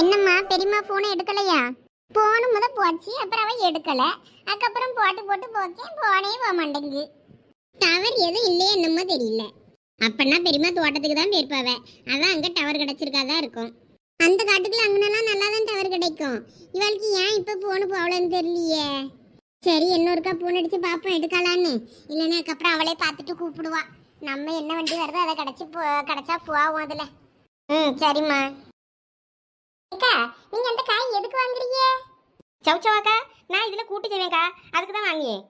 என்னம்மா பெரியம்மா போனை எடுக்கலையா? போன முத போச்சு அப்புறம் அவன் எடுக்கல. அதுக்கப்புறம் போட்டு போட்டு போச்சேன் போனே போக மாட்டேங்குது. டவர் எதுவும் இல்லையே என்னமோ தெரியல. அப்பன்னா பெரியம்மா தோட்டத்துக்கு தான் போயிருப்பாவ. அதான் அங்கே டவர் கிடச்சிருக்காதான் இருக்கும். அந்த காட்டுக்குள்ள அங்கனெல்லாம் நல்லா தான் டவர் கிடைக்கும். இவளுக்கு ஏன் இப்போ போன் போகலன்னு தெரியலையே? சரி இன்னொருக்கா போன் அடித்து பார்ப்போம் எடுக்கலான்னு. இல்லைன்னா அதுக்கப்புறம் அவளே பார்த்துட்டு கூப்பிடுவா. நம்ம என்ன வண்டி வருதோ அதை கிடச்சி போ கிடைச்சா போவோம் அதில். ம் சரிம்மா. அக்கா நீங்க அந்த காய் எதுக்கு வாங்குறீங்க? சவுச்சவாக்கா நான் இதில் கூட்டு செய்வேன்க்கா. அதுக்கு தான் வாங்கியேன்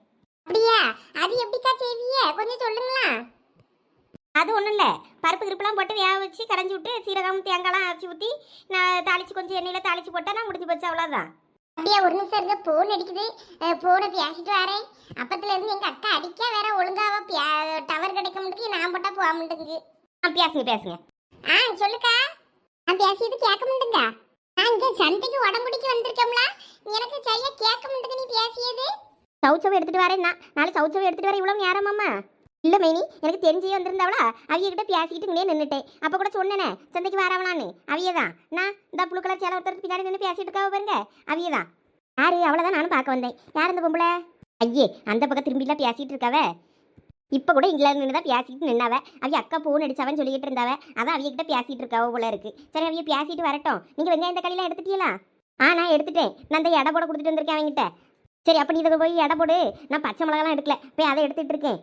அப்படியா? அது எப்படிக்கா செய்வீங்க? கொஞ்சம் சொல்லுங்களா அது ஒன்றும் இல்லை. பருப்பு கிருப்பெல்லாம் போட்டு வேக வச்சு கரைஞ்சி விட்டு சீரகம் தேங்காய்லாம் அரைச்சி ஊற்றி நான் தாளிச்சு கொஞ்சம் எண்ணெயில் தாளிச்சு போட்டா நான் முடிஞ்சு போச்சு அவ்வளோதான் அப்படியா ஒரு நிமிஷம் இருக்க போன் அடிக்குது. போனை பேசிட்டு வரேன். அப்பத்துல இருந்து எங்க அக்கா அடிக்க வேற ஒழுங்காவ டவர் கிடைக்க முடியும் நான் போட்டா போக மாட்டேங்குது. ஆ பேசுங்க பேசுங்க. ஆ சொல்லுக்கா. நான் பேசியது கேட்க மாட்டேங்க நான் சந்தைக்கு உடம்புடிக்கு வந்திருக்கோம்ல. எனக்கு சரியா கேட்க முடியுது நீ பேசியது. சவுச்சவை எடுத்துட்டு வரேன் நான் நாளை சவுச்சவை வர வரேன் நேரம் அம்மா. இல்ல மேனி எனக்கு தெரிஞ்சே வந்திருந்தாவளா அவிய கிட்ட பேசிக்கிட்டு இங்கே நின்றுட்டேன் அப்போ கூட சொன்னேனே சந்தைக்கு வரவளான்னு. அவியதான். நான் இந்த புழு கலர் சேலை பின்னாடி நின்று பேசிட்டு இருக்காவ பாருங்க. அவியதான். யாரு? அவ்வளோதான் நானும் பார்க்க வந்தேன். யார் இந்த பொம்பளை? ஐயே அந்த பக்கம் திரும்பிலாம் பேசிட்டு இருக்காவே. இப்போ கூட இங்கிலாந்து நின்று தான் பேசிட்டு நின்னாவ. அவைய அக்கா போன் அடிச்சவன் சொல்லிட்டு இருந்தாவ. அதான் அவிய கிட்ட பேசிட்டு இருக்காவோ போல இருக்கு. சரி அவைய பேசிட்டு வரட்டும். நீங்க வெங்காயம் இந்த களியெல்லாம் எடுத்துட்டீங்களா? ஆ நான் எடுத்துட்டேன். நான் இந்த எடை போட கொடுத்துட்டு வந்திருக்கேன் அவங்ககிட்ட சரி அப்போ நீ இதை போய் எடை போடு. நான் பச்சை மிளகாலாம் எடுக்கல. போய் அதை எடுத்துட்டு இருக்கேன்.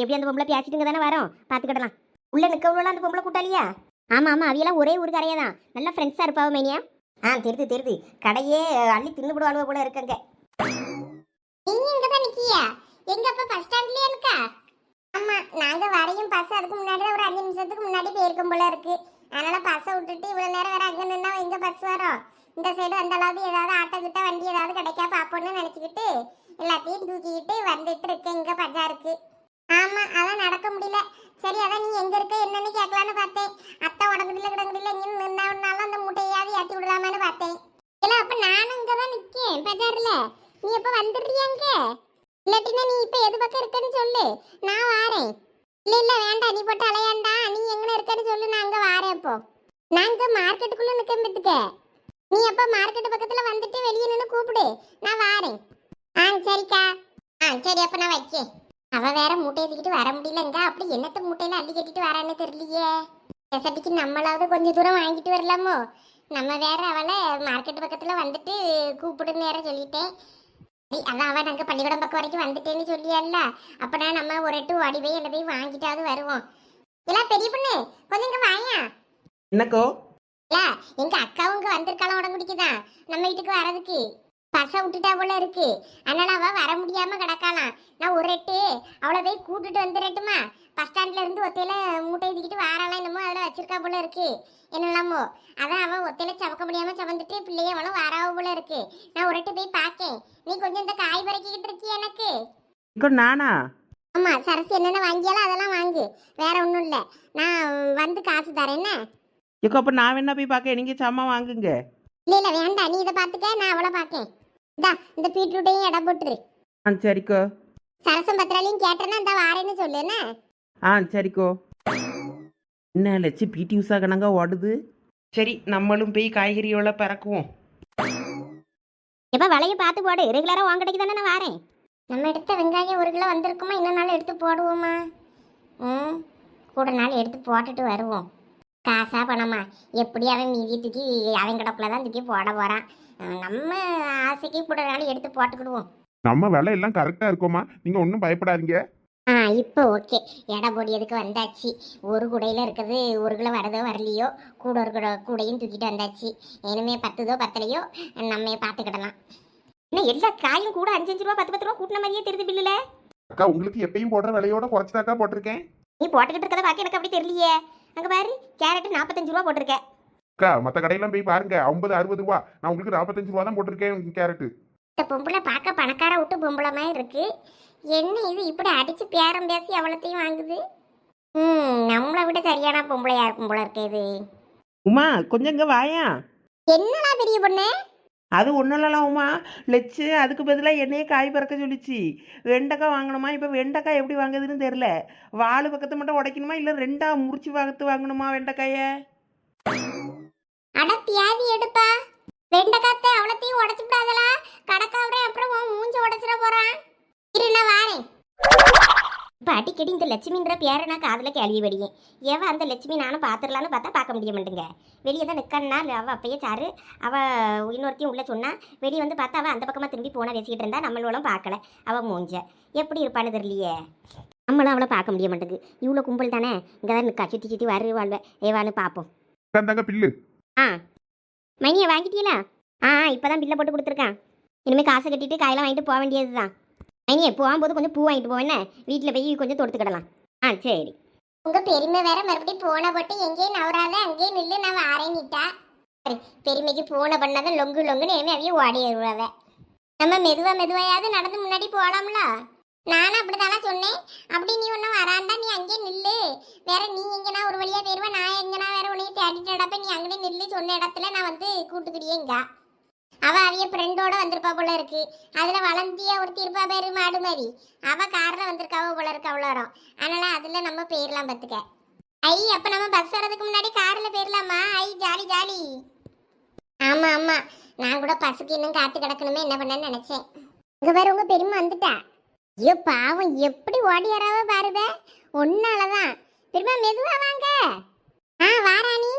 எப்படி அந்த பொம்பளை பேசிட்டுங்க தானே வரோம்? பார்த்துக்கிடலாம் உள்ள நிற்கவுள்ள அந்த பொம்பளை கூட்டாளியா? ஆமாம் ஆமாம் அவையெல்லாம் ஒரே ஊர் கரையே தான். நல்லா ஃப்ரெண்ட்ஸாக இருப்பாவ மேனியா? ஆ தெரிது தெரிது. கடையே அள்ளி தின்னு விடுவாளுவ போல இருக்கங்க நீங்க தான் நிக்கியா? எங்க அப்பா பஸ் ஸ்டாண்ட்லயே இருக்கா? ஆமா நாங்க வரையும் பஸ் அதுக்கு முன்னாடி ஒரு அஞ்சு நிமிஷத்துக்கு முன்னாடி போயிருக்கும் போல இருக்கு. அதனால பஸ்ஸை விட்டுட்டு இவ்வளவு நேரம் வேற அங்க நின்னா எங்க பஸ் வரும்? இந்த சைடு அந்த அளவுக்கு ஏதாவது ஆட்டோ கிட்ட வண்டி ஏதாவது கிடைக்கா பாப்போம்னு நினைச்சுக்கிட்டு எல்லாத்தையும் தூக்கிக்கிட்டு வந்துட்டு இருக்கேன் இங்க பஜாருக்கு. ஆமா அதான் நடக்க முடியல. சரி அதான் நீ எங்க இருக்க என்னன்னு கேட்கலான்னு பார்த்தேன். அத்தை உடம்புல கிடங்குல இங்க நின்னாலும் அந்த முட்டையாவது ஏற்றி விடலாமான்னு பார்த்தேன். ஏன்னா அப்ப நானும் இங்கே தான் நிக்கேன் பஜார்ல. நீ எப்ப வந்துடுறியாங்க இல்லாட்டினா நீ இப்ப எது பக்கம் இருக்கன்னு சொல்லு. நான் வாரேன். இல்ல இல்ல வேண்டாம். நீ போட்டு அலையாண்டா. நீ எங்க இருக்கன்னு சொல்லு. நான் அங்க வாரேன் இப்போ நான் இங்க மார்க்கெட்டுக்குள்ள நிக்க பத்துக்க. நீ அப்ப மார்க்கெட் பக்கத்துல வந்துட்டு வெளியே நின்னு கூப்பிடு. நான் வாரேன். ஆ சரிக்கா. ஆ சரி அப்ப நான் வைக்கேன். அவ வேற மூட்டையை தூக்கிட்டு வர முடியலங்க. அப்படி என்னத்த மூட்டையில அள்ளி கட்டிட்டு வரான்னு தெரியலையே. ரெசபிக்கு நம்மளாவது கொஞ்சம் தூரம் வாங்கிட்டு வரலாமோ? நம்ம வேற அவளை மார்க்கெட் பக்கத்துல வந்துட்டு கூப்பிடுன்னு வேற சொல்லிட்டேன். அதான் அவன் நாங்கள் பள்ளிக்கூடம் பக்கம் வரைக்கும் வந்துட்டேன்னு சொல்லியல்ல. அப்பனா நம்ம ஒரு எட்டு ஓடி போய் என்ன போய் வாங்கிட்டாவது வருவோம். எல்லாம் பெரிய பொண்ணு கொஞ்சம் இங்க வாயா. என்னக்கோ? இல்ல எங்க அக்காவும் இங்க வந்திருக்காளா உடம்புடிக்குதான் நம்ம வீட்டுக்கு வரதுக்கு பச விட்டுட்டா போல இருக்கு. அதனால அவ வர முடியாம கிடக்காளாம். நான் ஒரு எட்டு அவளை போய் கூட்டிட்டு வந்துடட்டுமா? பஸ் ஸ்டாண்ட்ல இருந்து ஒத்தையில மூட்டை தூக்கிட்டு வாராளாம் என்னமோ அதுல வச்சிருக்கா போல இருக்கு. என்னலாமோ அதான் அவ ஒத்தையில சமக்க முடியாம சமந்துட்டு பிள்ளைய அவளும் வராவ போல இருக்கு. நான் ஒரு எட்டு போய் பார்க்கேன் நீ கொஞ்சம் இந்த காய் பறக்கிக்கிட்டு இருக்கிய எனக்கு? நானா? ஆமா சரசு என்னென்ன வாங்கியாலும் அதெல்லாம் வாங்கு. வேற ஒன்றும் இல்லை. நான் வந்து காசு தரேன் இக்கோ அப்போ நான் வேணா போய் பார்க்க நீங்கள் சாமான் வாங்குங்க. இல்ல இல்ல வேண்டாம் நீ இதை பார்த்துக்க நான் அவளை பார்க்கேன் இந்தா இந்த பீட்ரூட்டையும் இடம் போட்டுரு. ஆ சரிக்கோ. சரசம் பத்திராலையும் கேட்டேன்னா இந்த வாரேன்னு சொல்லு என்ன? ஆ சரிக்கோ. என்ன லட்சி பிடி உஷா கணங்க ஓடுது? சரி நம்மளும் போய் காய்கறியோட பறக்குவோம். எப்போ விலையை பார்த்து போடு. ரெகுலராக கடைக்கு தானே நான் வரேன். நம்ம எடுத்த வெங்காயம் ஒரு கிலோ வந்திருக்குமா? இன்னும் நாள் எடுத்து போடுவோமா? ம் கூட நாள் எடுத்து போட்டுட்டு வருவோம். காசா பணமா? எப்படி அவன் மீதி தூக்கி அவன் கிடக்குள்ள தான் தூக்கி போட போறான். அஹ் நம்ம ஆசைக்கு கூட நாள் எடுத்து போட்டுக்கிடுவோம். நம்ம விலை எல்லாம் கரெக்டா இருக்கோமா? நீங்க ஒன்றும் பயப்படாதீங்க. ஆ இப்போ ஓகே. எடை பொடியதுக்கு வந்தாச்சு? ஒரு குடையில் இருக்குது ஒரு கிலோ வரதோ வரலையோ கூட ஒரு குட கூடையும் தூக்கிட்டு வந்தாச்சு. இனிமே பத்துதோ பத்தலையோ நம்ம பார்த்துக்கிடலாம் இன்னும் எல்லா காயும் கூட அஞ்சு அஞ்சு ரூபா பத்து பத்து ரூபா கூட்டின மாதிரியே தெரியுது பில்லுல. அக்கா உங்களுக்கு எப்பயும் போடுற விலையோட குறைச்சுதாக்கா போட்டிருக்கேன். நீ போட்டுக்கிட்டு இருக்கத பார்க்க எனக்கு அப்படி தெரியலையே. அங்கே பாரு கேரட் நாற்பத்தஞ்சு ரூபா போட்டிருக்க. அக்கா மற்ற கடையெல்லாம் போய் பாருங்க. ஐம்பது அறுபது ரூபா. நான் உங்களுக்கு நாற்பத்தஞ்சு ரூபா தான் போட்டிருக்கேன் கேரட்டு. இந்த பொம்பளை பார்க்க பணக்கார விட்டு பொம்பளை மாதிரி இருக்கு. என்ன இது? இப்படி அடிச்சு பேரம் பேசி அவ்வளோத்தையும் வாங்குது? ம் நம்மளை விட சரியான பொம்பளையா இருக்கும் போல இருக்கு இது. உமா கொஞ்சம் இங்கே வாயா. என்னடா பெரிய பொண்ணு? அது ஒன்றும் இல்லலாம் உமா. லட்சு அதுக்கு பதிலாக என்னையே காய் பறக்க சொல்லிச்சு. வெண்டைக்காய் வாங்கணுமா? இப்போ வெண்டைக்காய் எப்படி வாங்குதுன்னு தெரில வாழு பக்கத்தை மட்டும் உடைக்கணுமா? இல்லை ரெண்டா முறிச்சு பார்த்து வாங்கணுமா வெண்டைக்காயை? அட பியாதி எடுப்பா. வெண்டைக்காத்த அவ்வளோத்தையும் உடச்சு விடாதலா கடக்காவுறேன் அப்புறம் உன் மூஞ்ச உடச்சிட போறான். இரு நான் வாரேன். இப்போ அடிக்கடி இந்த லட்சுமின்ற பேரை நான் காதில் கேள்வி வெடியேன். ஏவ அந்த லட்சுமி நானும் பார்த்துடலான்னு பார்த்தா பார்க்க முடிய மாட்டேங்க. வெளியே தான் நிற்கனா அவள் அப்பயே சாரு. அவள் இன்னொருத்தையும் உள்ளே சொன்னா வெளியே வந்து பார்த்தா அவள் அந்த பக்கமாக திரும்பி போன பேசிக்கிட்டு இருந்தா நம்மளும் பார்க்கல. அவள் மூஞ்ச. எப்படி இருப்பான்னு தெரியலையே. நம்மளும் அவளை பார்க்க முடிய மாட்டேங்குது. இவ்வளோ கும்பல் தானே? இங்கே தான் நிற்கா சுற்றி சுற்றி வரு வாழ்வ. ஏவான்னு பார்ப்போம். உட்காந்தாங்க பில்லு. ஆ. மணியை வாங்கிட்டீங்களா? ஆ இப்போ தான் பில்லை போட்டு கொடுத்துருக்கான். இனிமேல் காசை கட்டிட்டு காயெல்லாம் வாங்கிட்டு போக வேண்டியது தான் மணியே போகும்போது கொஞ்சம் பூ வாங்கிட்டு போவேன்னு வீட்டில் போய் கொஞ்சம் தொடுத்துக்கிடலாம் ஆ சரி. உங்க பெருமை வேற மறுபடியும் போன போட்டு எங்கேயும் நவராத அங்கேயே நில்லு நான் வாரேன்னுட்டா சரி, பெருமைக்கு போன பண்ணாதான் லொங்கு லொங்குன்னு இனிமே அவையும் ஓடி வருவாவ நம்ம மெதுவா மெதுவாயாவது நடந்து முன்னாடி போலாம்ல? நானும் அப்படித்தானே சொன்னேன். அப்படி நீ ஒன்றும் வராண்டா நீ அங்கேயே நில்லு. வேற நீ எங்கேனா ஒரு வழியா போயிருவ நான் எங்கேனா வேற உனையும் தேடிட்டு இடப்ப நீ அங்கனே நில்லு சொன்ன இடத்துல நான் வந்து கூட்டுக்கிடியேங்க அவ அவிய ஃப்ரெண்டோட வந்திருப்பா போல இருக்கு. அதுல வளர்ந்தியா ஒருத்தி இருப்பா பேரு மாடு மாதிரி அவ கார்ல வந்திருக்காவ போல இருக்கு அவ்வளோ வரும் அதனால அதுல நம்ம போயிடலாம் பார்த்துக்க ஐ அப்ப நம்ம பஸ் வர்றதுக்கு முன்னாடி கார்ல போயிடலாமா ஐ ஜாலி ஜாலி. ஆமா ஆமா. நான் கூட பஸ்ஸுக்கு இன்னும் காத்து கிடக்கணுமே என்ன பண்ணேன்னு நினைச்சேன். இங்க பேர் உங்க பெருமை வந்துட்டா. ஐயோ பாவம். எப்படி ஓடியாராவ பாருத ஒன்னாலதான். பெருமா மெதுவா வாங்க. ஆ வாராணி.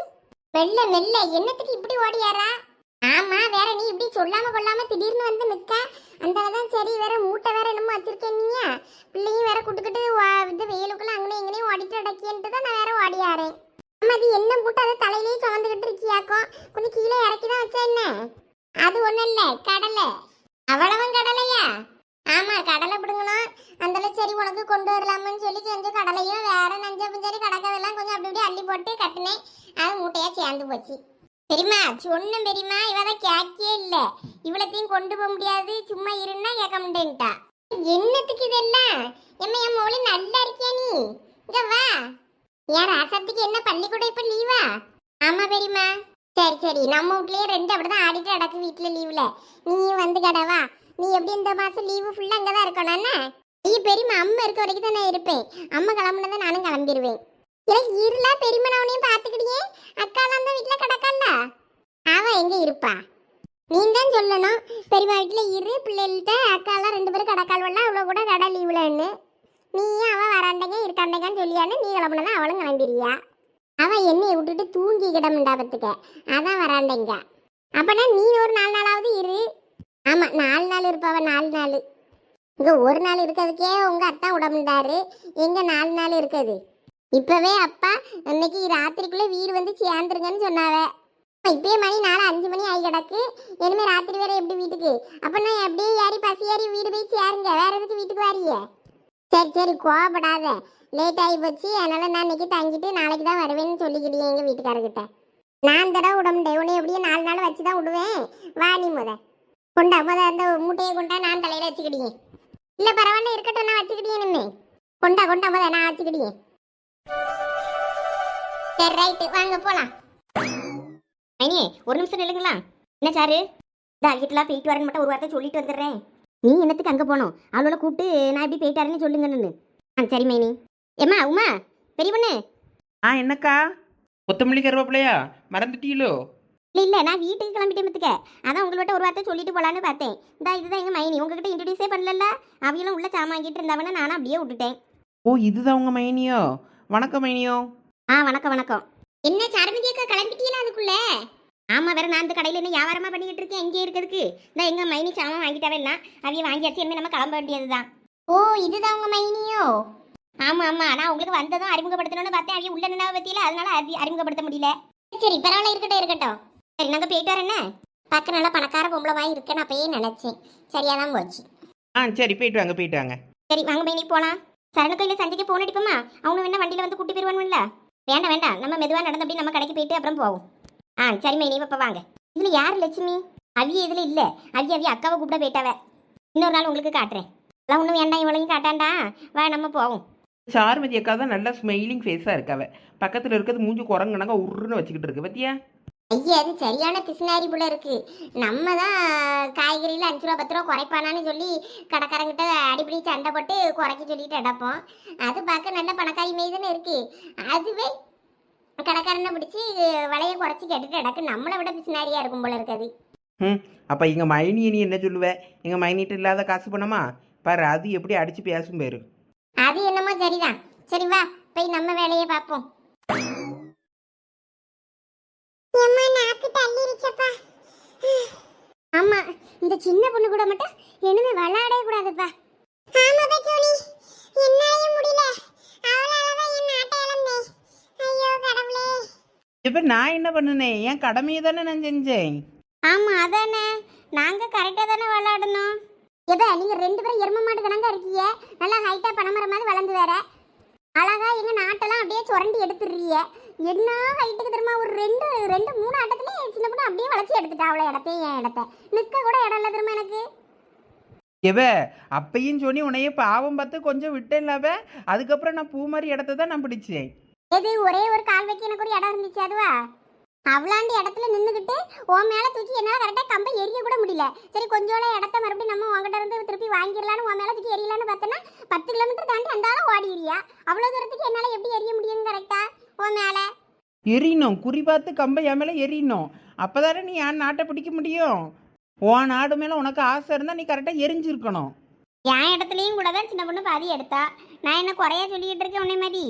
மெல்ல மெல்ல. என்னத்துக்கு இப்படி ஓடியாரா? ஆமா வேற நீ இப்படி சொல்லாம கொள்ளாம திடீர்னு வந்து நிக்க. அந்த சரி வேற மூட்டை வேற என்னமோ வச்சிருக்கேன் நீங்க பிள்ளையும் வேற குட்டுக்கிட்டு வா- வெயிலுக்குள்ள அங்கனே இங்கனையும் ஓடிட்டு அடக்கின்ட்டு தான் நான் வேற ஓடியாரேன் ஆமா அது என்ன போட்டு அதை தலையிலேயே சுமந்துக்கிட்டு இருக்கியாக்கோ? கொஞ்சம் கீழே இறக்கி தான் வச்சா என்ன? அது ஒண்ணும் இல்ல கடலை. அவ்வளவும் கடலையா? ஆமா கடலை பிடுங்கணும். அந்த சரி உனக்கு கொண்டு வரலாம்னு சொல்லி கொஞ்சம் கடலையும் வேற நஞ்ச புஞ்சரி கடக்கதெல்லாம் கொஞ்சம் அப்படி இப்படி அள்ளி போட்டு கட்டினேன். அது மூட்டையா சேர்ந்து போச்சு. பெரியம்மா சொன்னும் பெரியம்மா இவதான் கேக்கே இல்ல. இவ்வளத்தையும் கொண்டு போக முடியாது சும்மா இருன்னா கேட்க முடியன்ட்டா என்னத்துக்கு இதெல்லாம்? எம்மா என் மோளி நல்லா இருக்கியா நீ? இங்க வா. என் ராசத்துக்கு என்ன பள்ளிக்கூடம் இப்ப லீவா ஆமா பெரியம்மா. சரி சரி. நம்ம வீட்லயே ரெண்டு அப்படிதான் ஆடிட்டு நடக்கு வீட்டுல லீவ்ல நீ வந்து கடவா நீ எப்படி இந்த மாசம் லீவு ஃபுல்லா அங்கதான் இருக்கணும் நீ பெரியம்மா அம்மா இருக்க வரைக்கும் தான் நான் இருப்பேன். அம்மா கிளம்புனதான் நானும் கிளம்பிடுவேன் இல்லை இருளா பெரியமனவனையும் பார்த்துக்கிட்டியே. அக்காலாம் தான் வீட்டில் கிடக்கல்ல அவன் எங்கே இருப்பா? நீ தான் சொல்லணும். பெரியமா வீட்டில் இரு பிள்ளைகள்கிட்ட அக்காலாம் ரெண்டு பேரும் கடக்கால்வெல்லாம் அவ்வளோ கூட கடை லீவ்லன்னு. நீயும் அவன் வராண்டங்க இருக்காண்டங்கன்னு சொல்லியான்னு நீ கிளம்புனதான் அவளும் கிளம்பிடுறியா? அவன் என்னையை விட்டுட்டு தூங்கி கிடமுண்டா பத்துக்க அதான் வராண்டங்க. அப்போனா நீ ஒரு நாலு நாளாவது இரு. ஆமாம் நாலு நாள் இருப்பாவ நாலு நாள். இங்கே ஒரு நாள் இருக்கிறதுக்கே உங்கள் அத்தா விடமுண்டாரு எங்கே நாலு நாள் இருக்குது? இப்பவே அப்பா இன்னைக்கு ராத்திரிக்குள்ள வீடு வந்து சேர்ந்துருங்கன்னு சொன்னாவ. இப்பயே மணி நாலு அஞ்சு மணி ஆகி கிடக்கு. இனிமே ராத்திரி வேற எப்படி வீட்டுக்கு? அப்ப நான் எப்படியே ஏறி பசி ஏறி வீடு போய் சேருங்க. வேற எதுக்கு வீட்டுக்கு வாரியே சரி சரி கோவப்படாத. லேட் ஆகி போச்சு. அதனால நான் இன்னைக்கு தங்கிட்டு நாளைக்கு தான் வருவேன்னு சொல்லிக்கிட்டேன் எங்க வீட்டுக்காரர்கிட்ட. நான் தடவை விட முடியாது உன்னை எப்படியும் நாலு நாள் வச்சு தான் விடுவேன். வா நீ முத. கொண்டா முத அந்த மூட்டையை கொண்டா நான் தலையில வச்சுக்கிட்டீங்க இல்லை பரவாயில்ல இருக்கட்டும் நான் வச்சுக்கிட்டேன் இனிமே. கொண்டா கொண்டா முத நான் வச்சுக்கிட்டேன் சரி ரைட்டு வாங்க போலாம். மைனி ஒரு நிமிஷம் நில்லுங்களா? என்ன சாரு? இந்த அங்கிட்டலாம் போயிட்டு வரேன்னு மட்டும் ஒரு வார்த்தை சொல்லிட்டு வந்துடுறேன். நீ என்னத்துக்கு அங்கே போகணும்? அவளோட கூப்பிட்டு நான் எப்படி போயிட்டாருன்னு சொல்லுங்கன்னு ஆ சரி மைனி. ஏம்மா உமா பெரிய பொண்ணு? ஆ என்னக்கா? கொத்தமல்லி கருவேப்பிலையா? மறந்துட்டீங்களோ? இல்லை இல்லை நான் வீட்டுக்கு கிளம்பிட்டேன் மத்துக்க அதான் உங்கள்கிட்ட ஒரு வார்த்தை சொல்லிட்டு போலான்னு பார்த்தேன். இந்த இதுதான் எங்கள் மைனி. உங்ககிட்ட இன்ட்ரடியூஸே பண்ணல அவையெல்லாம் உள்ள சாமான் வாங்கிட்டு இருந்தவன நானும் அப்படியே விட்டுட்டேன். ஓ இதுதான் உங்க மைனியோ? வணக்கம் மைனியோ. ஆ வணக்கம் வணக்கம். என்ன சரமதி அக்கா கிளம்பிட்டீங்களா அதுக்குள்ள? ஆமா வேற நான் இந்த கடையில் என்ன வியாபாரமா பண்ணிக்கிட்டு இருக்கேன். எங்கே இருக்கிறதுக்கு. இந்த எங்க மைனி சாமான் வாங்கிட்டாவே எல்லாம் அவைய வாங்கியாச்சு. இனிமே நம்ம கிளம்ப வேண்டியதுதான். ஓ இதுதான் உங்க மைனியோ? ஆமா ஆமா. நான் உங்களுக்கு வந்ததும் அறிமுகப்படுத்தணும்னு பார்த்தேன். அவைய உள்ள நின்னாவ பத்தியில. அதனால அறி- அறிமுகப்படுத்த முடியல. சரி பரவாயில்ல இருக்கட்டும் இருக்கட்டும். சரி நாங்க போயிட்டு வரேன்னே பார்க்க நல்லா பணக்கார பொம்பளை மாதிரி இருக்கேன்னு அப்பயே நினைச்சேன். சரியா தான் போச்சு. ஆ சரி போயிட்டு வாங்க போயிட்டு வாங்க. சரி வாங்க மைனி போலாம். சரண கோயில சந்தைக்கு போன் அடிப்போமா? அவங்க வேணா வண்டியில வந்து கூட்டி போயிருவானுல்ல வேண்டாம் வேண்டாம். நம்ம மெதுவாக நடந்து அப்படியே நம்ம கடைக்கு போயிட்டு அப்புறம் போவோம். ஆ சரி மைனி இப்போ வாங்க. இதில் யார் லட்சுமி? அவிய இதில் இல்லை. அவிய அவிய அக்காவை கூப்பிட போயிட்டாவ. இன்னொரு நாள் உங்களுக்கு காட்டுறேன். எல்லாம் ஒன்றும் வேண்டாம் இவளையும் காட்டாண்டா. வா நம்ம போவோம். சார்மதி அக்கா தான் நல்லா ஸ்மைலிங் ஃபேஸாக இருக்காவ பக்கத்தில் இருக்கிறது மூஞ்சி குரங்குனாங்க உருன்னு வச்சுக்கிட்டு இருக்கு. பத்தியா? ஐயா அது சரியான பிசினாரி போல இருக்கு. நம்ம தான் காய்கறியில் அஞ்சு ரூபா பத்து ரூபா குறைப்பானான்னு சொல்லி கடைக்காரங்கிட்ட அடிப்படி சண்டை போட்டு குறைக்க சொல்லிட்டு அடப்போம் அது பார்க்க நல்ல பணக்காரி மாரி தானே இருக்கு. அதுவே கடைக்காரனை பிடிச்சி விலையை குறைச்சி கேட்டுட்டு கிடக்கு நம்மளை விட பிசினாரியா இருக்கும் போல இருக்காது ம் அப்போ எங்கள் மைனியை நீ என்ன சொல்லுவ? எங்கள் மைனிட்டு இல்லாத காசு பணமா? பாரு அது எப்படி அடித்து பேசும் பேரு. அது என்னமோ சரிதான். சரி வா போய் நம்ம வேலையை பார்ப்போம். ஆமா இந்த சின்ன பொண்ணு கூட மட்டும் இனிமே விளையாடவே கூடாதுப்பா. ஆமாப்பா சோனி என்னால முடியல. அவளால தான் என் நாட்டை இழந்தேன். ஐயோ கடவுளே. இப்போ நான் என்ன பண்ணுனேன் என் கடமையை தானே நான் செஞ்சேன். ஆமா அதானே. நாங்க கரெக்டா தானே விளையாடணும். நீங்க ரெண்டு பேரும் எரும மாட்டு கணங்கா இருக்கீங்க. நல்லா ஹைட்டா பணமரம் மாதிரி வளர்ந்து வேற. அழகா எங்க நாட்டெல்லாம் அப்படியே சுரண்டி எடுத்துடுறீங்க. என்ன ஹைட்டுக்கு தெரியுமா? ஒரு ரெண்டு ரெண்டு மூணு ஆட்டத்துலயே சின்ன பொண்ணு அப்படியே வளர்ச்சி எடுத்துட்டா. அவ்வளோ இடத்தையும் என் இடத்த. நிக்க கூட இடம் இல்லை தெரியுமா எனக்கு? எவ அப்பையும் சொன்னி உன்னைய பாவம் பார்த்து கொஞ்சம் விட்டேன்லவ அதுக்கப்புறம் நான் பூ மாதிரி இடத்த தான் நான் பிடிச்சேன். எது ஒரே ஒரு கால் வைக்க எனக்கு ஒரு இடம் இருந்துச்சு அதுவா? அவ்வளாண்டி இடத்துல நின்றுக்கிட்டு உன் மேலே தூக்கி என்னால் கரெக்டாக கம்பை எரிய கூட முடியல. சரி கொஞ்சோட இடத்த மறுபடியும் நம்ம உங்ககிட்ட இருந்து திருப்பி வாங்கிடலான்னு உன் மேலே தூக்கி எரியலான்னு பார்த்தோன்னா பத்து கிலோமீட்டர் தாண்டி அந்த ஆளை ஓடிடுறியா அவ்வளோ தூரத்துக்கு என்னால் எப்படி எரிய முடியும் கரெக்டா உன் மேலே எரியணும் குறி பார்த்து கம்பை என் மேலே எரியணும் அப்போதானே நீ என் நாட்டை பிடிக்க முடியும். உன் நாடு மேலே உனக்கு ஆசை இருந்தால் நீ கரெக்டாக எரிஞ்சிருக்கணும். என் இடத்துலையும் கூட தான் சின்ன பொண்ணு பாதி எடுத்தா. நான் என்ன குறைய சொல்லிக்கிட்டு இருக்கேன் உன்னை மாதிரி?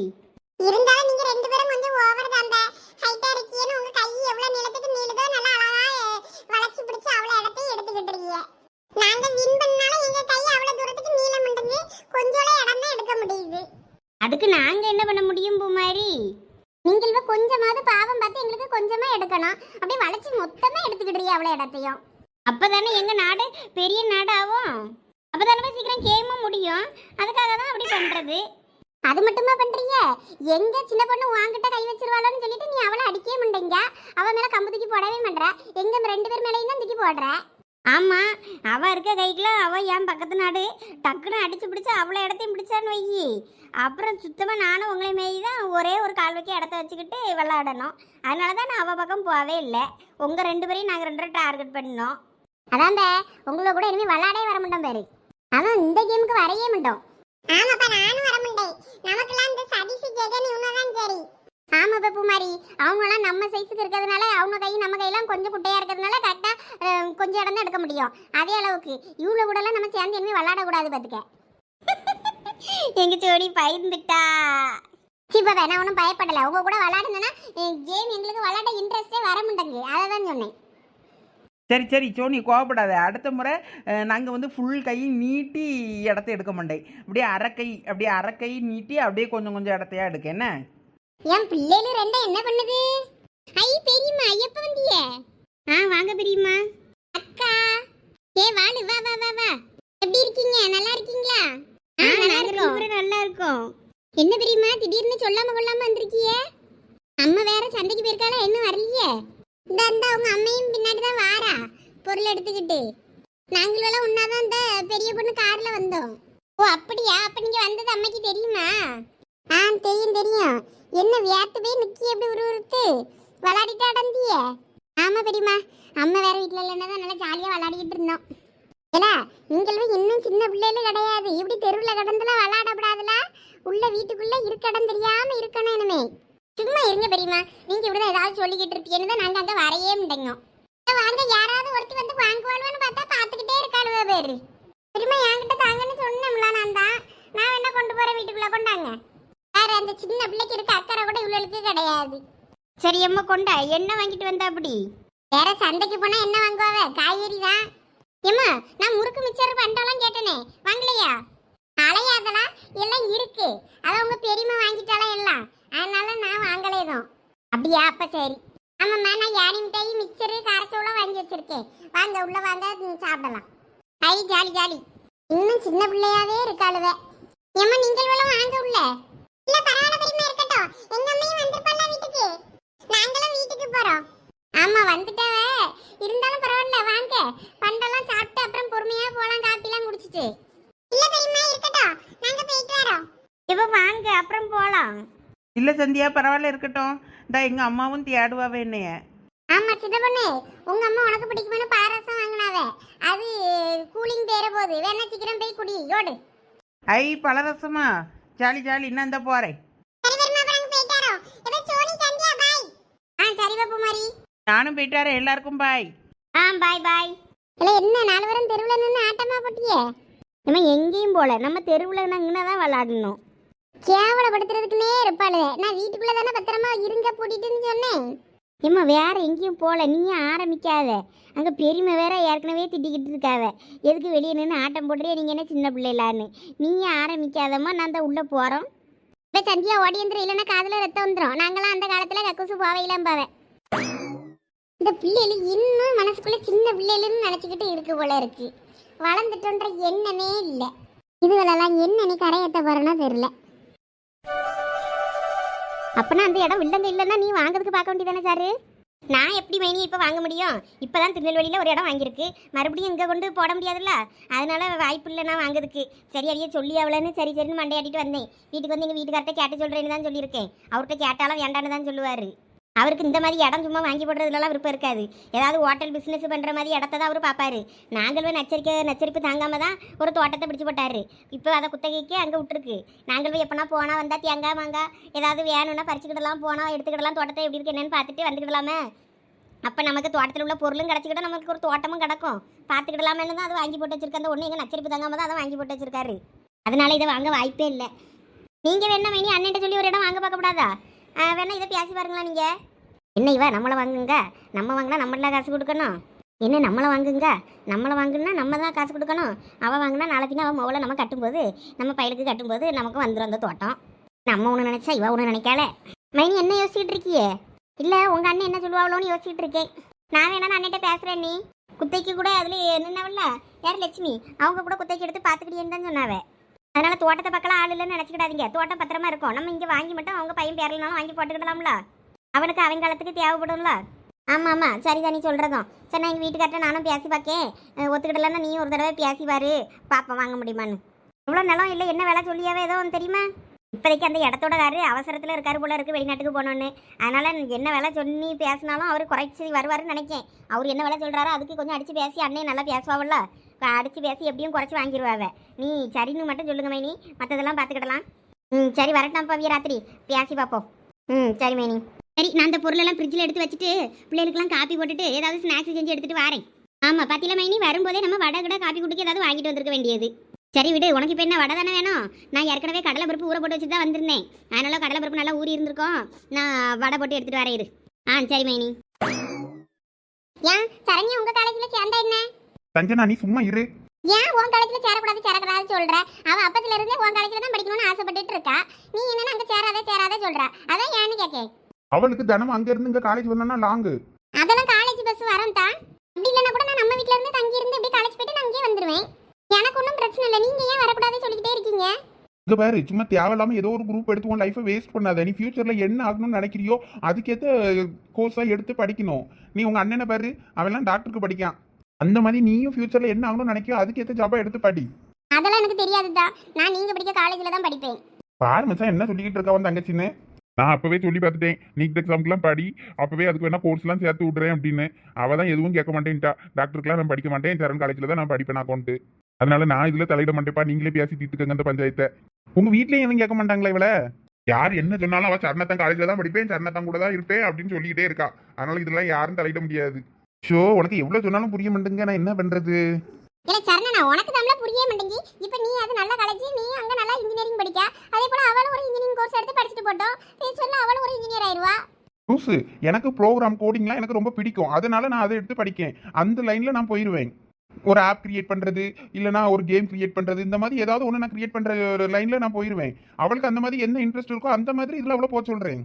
இருந்தாலும் நீங்க ரெண்டு பேரும் கொஞ்சம் ஓவர் தான்டா ஹைட்டா இருக்கீங்கன்னு உங்க கை எவ்வளவு நீளத்துக்கு நீளுதோ நல்லா அழகா வளைச்சு பிடிச்சு அவ்வளவு இடத்தையும் எடுத்துக்கிட்டு இருக்கீங்க. நாங்க வின் பண்ணாலும் எங்க கை அவ்வளவு தூரத்துக்கு நீள மாட்டேங்குது கொஞ்சோட இடம் தான் எடுக்க முடியுது. அதுக்கு நாங்க என்ன பண்ண முடியும் பூமாரி நீங்கள் கொஞ்சமாவது பாவம் பார்த்து எங்களுக்கு கொஞ்சமா எடுக்கணும். அப்படியே வளைச்சு மொத்தமா எடுத்துக்கிட்டுறிய அவ்வளவு இடத்தையும். அப்பதானே எங்க நாடு பெரிய நாடாகும் அப்பதானே சீக்கிரம் கேமும் முடியும். அதுக்காக தான் அப்படி பண்றது. அது மட்டுமா பண்றீங்க? எங்க சின்ன பொண்ணு வாங்கிட்ட கை வச்சிருவாளோன்னு சொல்லிட்டு நீ அவளை அடிக்கவே மாட்டேங்க. அவ மேல கம்பு தூக்கி போடவே மாட்ற எங்க ரெண்டு பேர் மேலேயும் தான் தூக்கி போடுற. ஆமாம் அவ இருக்க கைக்குல அவள் என் பக்கத்து நாடு. டக்குன்னு அடிச்சு பிடிச்சி அவ்வளோ இடத்தையும் பிடிச்சான்னு வையி. அப்புறம் சுத்தமாக நானும் உங்களை மாரி தான் ஒரே ஒரு கால் வைக்க இடத்த வச்சுக்கிட்டு விளாடணும் அதனால தான் நான் அவள் பக்கம் போகவே இல்லை. உங்கள் ரெண்டு பேரையும் நாங்கள் ரெண்டு பேரும் டார்கெட் பண்ணோம் அதான் உங்களை கூட இனிமேல் விளாடவே வர மாட்டோம் பாரு. அதான் இந்த கேமுக்கு வரையே மாட்டோம். ஆமாப்பா நானும் வர மாட்டேன். நமக்குலாம் இந்த சதீஷ் ஜெகன் இவங்கதான் சரி. ஆமாப்பா மாதிரி அவங்களாம் நம்ம சைஸுக்கு இருக்கிறதுனால அவங்க கை நம்ம கையெல்லாம் கொஞ்சம் குட்டையா இருக்கிறதுனால கரெக்டாக கொஞ்சம் இடம் தான் எடுக்க முடியும். அதே அளவுக்கு இவ்வளோ கூடலாம் நம்ம சேர்ந்து இனிமேல் விளாடக்கூடாது பார்த்துக்க எங்க ஜோடி பயந்துட்டா. சிப்பா நான் ஒன்றும் பயப்படலை. உங்க கூட விளாடுனேன்னா கேம் எங்களுக்கு விளாட இன்ட்ரெஸ்டே வர மாட்டேங்குது. அதை தான் சொன்னேன். சரி சரி சோனி கோவப்படாத. அடுத்த முறை நாங்கள் வந்து ஃபுல் கையை நீட்டி இடத்த எடுக்க மாட்டேன். அப்படியே அரைக்கை அப்படியே அரைக்கை நீட்டி அப்படியே கொஞ்சம் கொஞ்சம் இடத்தையா எடுக்க. என்ன? என் பிள்ளைகள் ரெண்டும் என்ன பண்ணுது? ஐ பெரியம்மா எப்ப வந்தீங்க ஆ வாங்க பெரியம்மா. அக்கா. ஏ வாடு வா வா வா வா. எப்படி இருக்கீங்க? நல்லா இருக்கீங்களா? ஆ நல்லா இருக்கோம். நல்லா இருக்கோம். என்ன பெரியம்மா திடீர்னு சொல்லாம கொள்ளாம வந்திருக்கீங்க அம்மா வேற சந்தைக்கு போயிருக்காளா? இன்னும் வரலையே? இந்த அந்த உங்க அம்மையும் பின்னாடி தான் வாரா. பொருள் எடுத்துக்கிட்டு. நாங்களும் ஒன்னாதான் இந்த பெரிய பொண்ணு கார்ல வந்தோம். ஓ அப்படியா? அப்ப நீங்க வந்தது அம்மைக்கு தெரியுமா? ஆ தெரியும் தெரியும். என்ன வியாத்து போய் நிக்கி எப்படி உருவுறுத்து விளாடிட்டு அடந்திய. ஆமா பெரியம்மா. அம்மா வேற வீட்டில் இல்லைன்னா தான் நல்லா ஜாலியா விளாடிக்கிட்டு இருந்தோம். ஏன்னா நீங்களும் இன்னும் சின்ன பிள்ளைகள் கிடையாது. இப்படி தெருவில் கடந்துலாம் விளாடப்படாதுல? உள்ள வீட்டுக்குள்ள இருக்கடம் தெரியாம இருக்கணும் இனிமே. சும்மா இருங்க பெரியம்மா. நீங்க இப்படிதான் ஏதாவது சொல்லிக்கிட்டு இருப்பீங்கன்னு தான் நாங்க அங்க வரையே முடியுங்க வாங்க யாராவது ஒருத்தி வந்து வாங்குவாள்னு பார்த்தா பார்த்துக்கிட்டே இருக்காளுவ பேரு. பெரியம்மா என்கிட்ட தாங்கன்னு சொன்னோம்ல நான் தான். நான் என்ன கொண்டு போறேன் வீட்டுக்குள்ள கொண்டாங்க. வேற அந்த சின்ன பிள்ளைக்கு இருக்க அக்கறை கூட இவ்வளவுக்கு கிடையாது. சரி அம்மா கொண்டா? என்ன வாங்கிட்டு வந்தா அப்படி? வேற சந்தைக்கு போனா என்ன வாங்குவாவ? காய்கறி தான். ஏம்மா நான் முறுக்கு மிச்சர் பண்டெல்லாம் கேட்டனே வாங்கலையா? அலையாதலாம் எல்லாம் இருக்கு. அத உங்க பெரியம்மா வாங்கிட்டாலாம் எல்லாம்? அதனால நான் வாங்கலேதும் அப்படியா? அப்ப சரி. ஆமாம்மா நான் யானி மிட்டாய் மிக்சரு காரச்சோளம் வாங்கி வச்சிருக்கேன். வாங்க உள்ள வாங்க சாப்பிடலாம். ஐ ஜாலி ஜாலி. இன்னும் சின்ன பிள்ளையாவே இருக்காளுவே. ஏம்மா நீங்கள் வேலை வாங்க உள்ள? எங்க ஆமா வந்துட்டாவ. இருந்தாலும் பரவாயில்ல வாங்க. பண்டெல்லாம் சாப்பிட்டு அப்புறம் பொறுமையா போலாம் காப்பிலாம் குடிச்சிட்டு. இல்ல பெரியமா இருக்கட்டும். நாங்க போயிட்டு வரோம். இப்ப வாங்க அப்புறம் போலாம். இல்லை சந்தியா பரவாயில்ல இருக்கட்டும். இந்த எங்கள் அம்மாவும் தேடுவாவே என்னைய. ஆமா சின்ன பொண்ணு. உங்க அம்மா உனக்கு பிடிக்குமான பாரசம் வாங்கினாவ. அது கூலிங் பேர போகுது. வேணா சீக்கிரம் போய் குடி. ஓடு ஐ பலரசமா ஜாலி ஜாலி இன்னும் இந்த பூமாரி. நானும் போயிட்டு வரேன் எல்லாருக்கும் பாய். ஆ பாய் பாய். இல்ல என்ன நாலு வாரம் தெருவுல நின்று ஆட்டமா போட்டியே? நம்ம எங்கேயும் போல நம்ம தெருவில் நாங்கன்னா தான் விளாடணும். கேவலப்படுத்துறதுக்குன்னே இருப்பாளு நான் வீட்டுக்குள்ள தானே பத்திரமா இருங்க பூட்டிட்டுன்னு சொன்னேன். ஏம்மா வேற எங்கேயும் போல நீயும் ஆரம்பிக்காத. அங்கே பெருமை வேற ஏற்கனவே திட்டிக்கிட்டு இருக்காவ. எதுக்கு வெளியே நின்று ஆட்டம் போடுறியா? நீங்கள் என்ன சின்ன பிள்ளைலான்னு நீயும் ஆரம்பிக்காதம்மா நான் தான் உள்ளே போகிறோம் இப்போ சந்தியா ஓடி இல்லைன்னா காதில் ரத்தம் வந்துடும் நாங்களாம் அந்த காலத்தில் கக்கூசு போவையிலாம் போவேன் இந்த பிள்ளைகள் இன்னும் மனசுக்குள்ளே சின்ன பிள்ளைகள்னு நினச்சிக்கிட்டு இருக்கு போல இருக்கு. வளர்ந்துட்டோன்ற எண்ணமே இல்லை. இதுகளெல்லாம் என்னன்னு கரையேற்ற போகிறேன்னா தெரில அப்பனா அந்த இடம் வில்லங்க இல்லைன்னா நீ வாங்குறதுக்கு பார்க்க வேண்டியதானே சாரு? நான் எப்படி மைனி இப்போ வாங்க முடியும்? இப்போ தான் திருநெல்வேலியில் ஒரு இடம் வாங்கியிருக்கு. மறுபடியும் இங்கே கொண்டு போட முடியாதுல்ல? அதனால வாய்ப்பு இல்லை நான் வாங்குறதுக்கு. சரி அவையே சொல்லி அவளன்னு சரி சரின்னு மண்டையாட்டிட்டு வந்தேன். வீட்டுக்கு வந்து எங்கள் வீட்டுக்கார்ட்ட கேட்டு சொல்கிறேன்னு தான் சொல்லியிருக்கேன். அவர்கிட்ட கேட்டாலும் வேண்டான்னு தான் சொல்லுவார். அவருக்கு இந்த மாதிரி இடம் சும்மா வாங்கி போடுறதுலலாம் விருப்பம் இருக்காது. ஏதாவது ஹோட்டல் பிஸ்னஸ் பண்ணுற மாதிரி இடத்த தான் அவர் பார்ப்பாரு. நாங்களும் நச்சரிக்கை நச்சரிப்பு தாங்காமல் தான் ஒரு தோட்டத்தை பிடிச்சு போட்டாரு. இப்போ அதை குத்தகைக்கு அங்கே விட்டுருக்கு. நாங்களும் எப்போனா போனால் வந்தால் தேங்காய் மாங்காய் ஏதாவது வேணும்னா பறிச்சுக்கிடலாம் போனால் எடுத்துக்கிடலாம் தோட்டத்தை எப்படி இருக்கு என்னென்னு பார்த்துட்டு வந்துக்கிடலாமே. அப்போ நமக்கு தோட்டத்தில் உள்ள பொருளும் கிடச்சிக்கிட்டா நமக்கு ஒரு தோட்டமும் கிடக்கும். பார்த்துக்கிடலாமேன்னு தான் அது வாங்கி போட்டு வச்சிருக்க அந்த ஒன்று எங்கள் நச்சரிப்பு தாங்காமல் தான் அதை வாங்கி போட்டு வச்சிருக்காரு. அதனால இதை வாங்க வாய்ப்பே இல்லை. நீங்கள் வேணா மைனி அண்ணன்ட்ட சொல்லி ஒரு இடம் வாங்க பார்க்கக்கூடாதா வேணா இதை பேசி பாருங்களா நீங்கள் என்ன இவ நம்மளை வாங்குங்க? நம்ம வாங்கினா நம்மள காசு கொடுக்கணும். என்ன நம்மளை வாங்குங்க? நம்மளை வாங்குனா நம்ம தான் காசு கொடுக்கணும். அவள் வாங்கினா நாளை பின்ன அவன் மோவில் நம்ம கட்டும்போது நம்ம பயலுக்கு கட்டும்போது நமக்கு வந்துடும் அந்த தோட்டம். நம்ம ஒன்று நினச்சா இவ ஒன்று நினைக்கால மைனி என்ன யோசிச்சுட்டு இருக்கியே? இல்லை உங்கள் அண்ணன் என்ன சொல்லுவாங்களோன்னு யோசிச்சுட்டு இருக்கேன். நான் வேணா நான் அண்ணிட்ட பேசுகிறேன் நீ. குத்தைக்கு கூட அதில் என்னென்னவில்ல யார் லட்சுமி? அவங்க கூட குத்தைக்கு எடுத்து பார்த்துக்கிட்டேன்னு தான் சொன்னாவே. அதனால தோட்டத்தை பக்கம் ஆள் இல்லைன்னு நினச்சிக்கிடாதீங்க. தோட்டம் பத்திரமா இருக்கும். நம்ம இங்கே வாங்கி மட்டும் அவங்க பையன் பேரலனாலும் வாங்கி போட்டுக்கிடலாம்ல. அவனுக்கு அவன் காலத்துக்கு தேவைப்படும்ல. ஆமாம் ஆமாம் சரிதான் நீ சொல்கிறதும் சரி நான் எங்கள் வீட்டுக்கார்ட்ட நானும் பேசி பார்க்கேன் அஹ் ஒத்துக்கிடலன்னா நீ ஒரு தடவை பேசி பாரு. பாப்பா வாங்க முடியுமான்னு. இவ்வளோ நிலம் இல்லை என்ன வேலை சொல்லியாவே ஏதோ ஒன்று தெரியுமா? இப்போதைக்கு அந்த இடத்தோட காரு அவசரத்தில் இருக்காரு போல இருக்குது வெளிநாட்டுக்கு போகணுன்னு அதனால் என்ன வேலை சொல்லி பேசினாலும் அவர் குறைச்சி வருவாருன்னு நினைக்கேன். அவர் என்ன வேலை சொல்கிறாரோ அதுக்கு கொஞ்சம் அடித்து பேசி அண்ணே நல்லா பேசுவாவில்ல. அடித்து பேசி எப்படியும் குறைச்சி வாங்கிடுவாவ நீ சரின்னு மட்டும் சொல்லுங்க மைனி. மற்றதெல்லாம் பார்த்துக்கிடலாம் ம் சரி வரட்டும் பவிய ராத்திரி. பேசி பார்ப்போம் ம் சரி மைனி. சரி நான் அந்த பொருளெல்லாம் ஃப்ரிட்ஜில் எடுத்து வச்சுட்டு பிள்ளைகளுக்குலாம் காப்பி போட்டுட்டு ஏதாவது ஸ்நாக்ஸ் செஞ்சு எடுத்துட்டு வரேன். ஆமாம் பத்தில மைனி? வரும்போதே நம்ம வடை கூட காப்பி குடிக்க ஏதாவது வாங்கிட்டு வந்திருக்க வேண்டியது. சரி விடு. உனக்கு இப்போ என்ன வடை தானே வேணும்? நான் ஏற்கனவே கடலை பருப்பு ஊற போட்டு வச்சு தான் வந்திருந்தேன். அதனால கடலை பருப்பு நல்லா ஊறி இருந்திருக்கோம். நான் வடை போட்டு எடுத்துட்டு வரேன் இரு. ஆ சரி மைனி. ஏன்? சரண்யா உங்கள் காலேஜ்ல சேர்ந்தா என்ன? சஞ்சனா நீ சும்மா இரு. ஏன் உன் காலேஜ்ல சேரக்கூடாது சேரக்கூடாது சொல்ற? அவ அப்பத்துல இருந்தே உன் காலேஜ்ல தான் படிக்கணும்னு ஆசைப்பட்டுட்டு இருக்கா. நீ என்னன்னா அங்க சேராத சேராத சொல்ற. அதான் ஏன்னு கேக்கேன் அவளுக்கு தினம் அங்க இருந்து இங்க காலேஜ் வந்தோம்னா லாங்கு அதெல்லாம் காலேஜ் பஸ் வரும் தான் அப்படி இல்லைன்னா கூட நான் நம்ம வீட்ல இருந்து தங்கி இருந்து இப்படி காலேஜ் போயிட்டு நான் அங்கேயே வந்துருவேன். எனக்கு ஒன்றும் பிரச்சனை இல்லை. நீங்க ஏன் வரக்கூடாதுன்னு சொல்லிக்கிட்டே இருக்கீங்க? இங்க பாரு சும்மா தேவையில்லாம ஏதோ ஒரு குரூப் எடுத்து உன் லைஃபை வேஸ்ட் பண்ணாத. நீ ஃபியூச்சர்ல என்ன ஆகணும்னு நினைக்கிறியோ அதுக்கேத்த கோர்ஸா எடுத்து படிக்கணும். நீ உங்க அண்ணனை பாரு அவன்லாம் டாக்டருக்கு படிக்கான். அந்த மாதிரி நீயும் ஃபியூச்சர்ல என்ன ஆகணும்னு நினைக்கியோ அதுக்கேத்த ஜாபா எடுத்து படி. அதெல்லாம் எனக்கு தெரியாதுதான் நான் நீங்க படிக்க காலேஜ்ல தான் படிப்பேன். பாரு மச்சான் என்ன சொல்லிக்கிட்டு இருக்கா உன் தங்கச்சின்னு? நான் அப்பவே சொல்லி பார்த்துட்டேன். நீட் எக்ஸாம்க்குலாம் படி. அப்பவே அதுக்கு வேணா கோர்ஸ்லாம் சேர்த்து விடுறேன் அப்படின்னு. அவ தான் எதுவும் கேட்க மாட்டேன்ட்டா. டாக்டருக்குலாம் நான் படிக்க மாட்டேன். சரண் காலேஜில் தான் நான் படிப்பேன் அக்கௌண்ட்டு அதனால நான் இதுல தலையிட மாட்டேப்பா நீங்களே பேசி தீர்த்துக்கங்க அந்த பஞ்சாயத்தை. உங்க வீட்லயும் எதுவும் கேட்க மாட்டாங்களா இவள? யார் என்ன சொன்னாலும் அவ சரணத்தான் காலேஜில் தான் படிப்பேன். சரணத்தான் கூட தான் இருப்பேன் அப்படின்னு சொல்லிக்கிட்டே இருக்கா. அதனால இதெல்லாம் யாரும் தலையிட முடியாது. ஷோ உனக்கு எவ்வளவு சொன்னாலும் புரிய மாட்டேங்க நான் என்ன பண்றது? இல்ல சரணா உனக்கு தமிழ புரிய மாட்டேங்கி இப்போ நீ அது நல்ல காலேஜ் நீ அங்க நல்லா இன்ஜினியரிங் படிக்க. அதே போல அவளும் ஒரு இன்ஜினியரிங் கோர்ஸ் எடுத்து படிச்சுட்டு போட்டோம். ஃபியூச்சர்ல அவளும் ஒரு இன்ஜினியர் ஆயிருவா? லூசு எனக்கு ப்ரோக்ராம் கோடிங்லாம் எனக்கு ரொம்ப பிடிக்கும். அதனால நான் அதை எடுத்து படிக்கேன். அந்த லைன்ல நான் போயிடுவேன் ஒரு ஆப் கிரியேட் பண்றது இல்லனா ஒரு கேம் கிரியேட் பண்றது இந்த மாதிரி ஏதாவது ஒன்று நான் கிரியேட் பண்ற ஒரு லைன்ல நான் போயிடுவேன் அவளுக்கு அந்த மாதிரி என்ன இன்ட்ரெஸ்ட் இருக்கோ அந்த மாதிரி இதுல அவ்வளோ போக சொல்றேன்.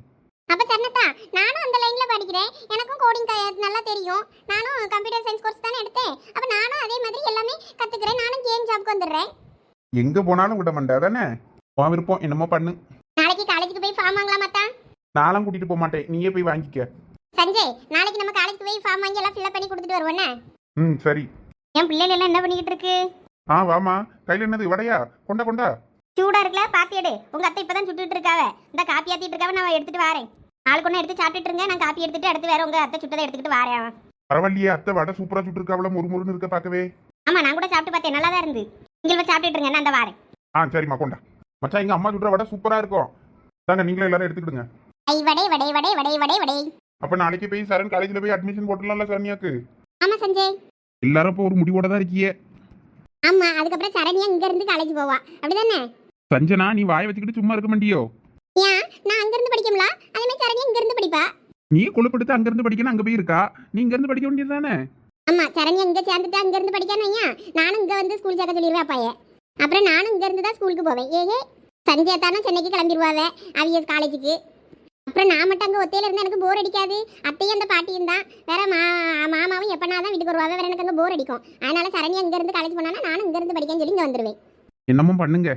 அப்ப சரணத்தா நானும் அந்த லைன்ல படிக்கிறேன். எனக்கும் கோடிங் நல்லா தெரியும். நானும் கம்ப்யூட்டர் சயின்ஸ் கோர்ஸ் தானே எடுத்தேன். அப்ப நானும் அதே மாதிரி எல்லாமே கத்துக்கிறேன். நானும் கேம் ஜாப்க்கு வந்துடுறேன். எங்க போனாலும் விட மாட்டேன் தானே? உன் விருப்பம் என்னமோ பண்ணு. நாளைக்கு காலேஜுக்கு போய் ஃபார்ம் வாங்கலாமா தான் நானும் கூட்டிட்டு போக மாட்டேன். நீயே போய் வாங்கிக்க. சஞ்சய் நாளைக்கு நம்ம காலேஜுக்கு போய் ஃபார்ம் வாங்கி எல்லாம் ஃபில்அப் பண்ணி கொடுத்துட்டு வருவோண்ணே ம் சரி. என் பிள்ளைகள் எல்லாம் என்ன பண்ணிக்கிட்டு இருக்கு? ஆ வாமா கையில் என்னது? வடையா? கொண்டா கொண்டா? சூடா இருக்குல்ல பாத்தி எடு. உங்க அத்தை இப்பதான் சுட்டுட்டு இருக்காவ. இந்த காப்பி ஆத்திட்டு இருக்காவ நான் எடுத்துட்டு வரேன். நாளுக்கு ஒன்று எடுத்து சாப்பிட்டுட்டு இருங்க நான் காப்பி எடுத்துட்டு அடுத்து வேற உங்க அத்தை சுட்டதை எடுத்துக்கிட்டு வரேன். பரவாயில்லையே அத்தை வடை சூப்பரா சுட்டு அவ்வளோ முறுமுறுன்னு இருக்க பார்க்கவே. ஆமா நான் கூட சாப்பிட்டு பார்த்தேன். நல்லா தான் இருந்து. போய் சாப்பிட்டுட்டு இருங்க நான் அந்த வரேன். ஆ சரிம்மா கொண்டா. மச்சான் எங்க அம்மா சுடுற வடை சூப்பரா இருக்கும். தாங்க நீங்களும் எல்லாரும் எடுத்துக்கிடுங்க. ஐ வடை வடை வடை வடை வடை வடை. அப்ப நாளைக்கு போய் சரண் காலேஜ்ல போய் அட்மிஷன் போட்டுடலாம்ல சரண்யாக்கு? ஆமா சஞ்சய். எல்லாரும் இப்போ ஒரு முடிவோட தான் இருக்கியே. ஆமா அதுக்கப்புறம் சரண்யா இங்க இருந்து காலேஜ் போவா. அப்படிதானே? சஞ்சனா நீ வாயை வச்சுக்கிட்டு சும்மா இருக்க மாட்டியோ? ஏன்? நான் அங்க இருந்து படிக்கும்ல? அதே மாதிரி சரண்யா இங்க இருந்து படிப்பா? நீ கொழுப்படுத்து அங்க இருந்து படிக்கணும் அங்க போய் இருக்கா நீ இங்க இருந்து படிக்க வேண்டியது தானே ஆமா சரண்யா இங்க சேர்ந்துட்டு அங்க இருந்து படிக்கான்னு வையேன். நானும் இங்க வந்து ஸ்கூல் சேர்க்க சொல்லிடுவேன் அப்பாயே. அப்புறம் நானும் இங்க இருந்து தான் ஸ்கூலுக்கு போவேன். ஏஹே சந்தியா தானே சென்னைக்கு கிளம்பிடுவாவே அவிய காலேஜுக்கு அப்புறம் நான் மட்டும் அங்கே ஒத்தையில இருந்தால் எனக்கு போர் அடிக்காது. அத்தையும் அந்த பாட்டியும் தான். வேற மா மாமாவும் எப்பனா தான் வீட்டுக்கு வருவாங்க வேற எனக்கு அங்கே போர் அடிக்கும். அதனால சரண்யா இங்க இருந்து காலேஜ் போனானா நானும் இங்க இருந்து படிக்கன்னு சொல்லி இங்க வந்துருவேன். என்னமோ பண்ணுங்க.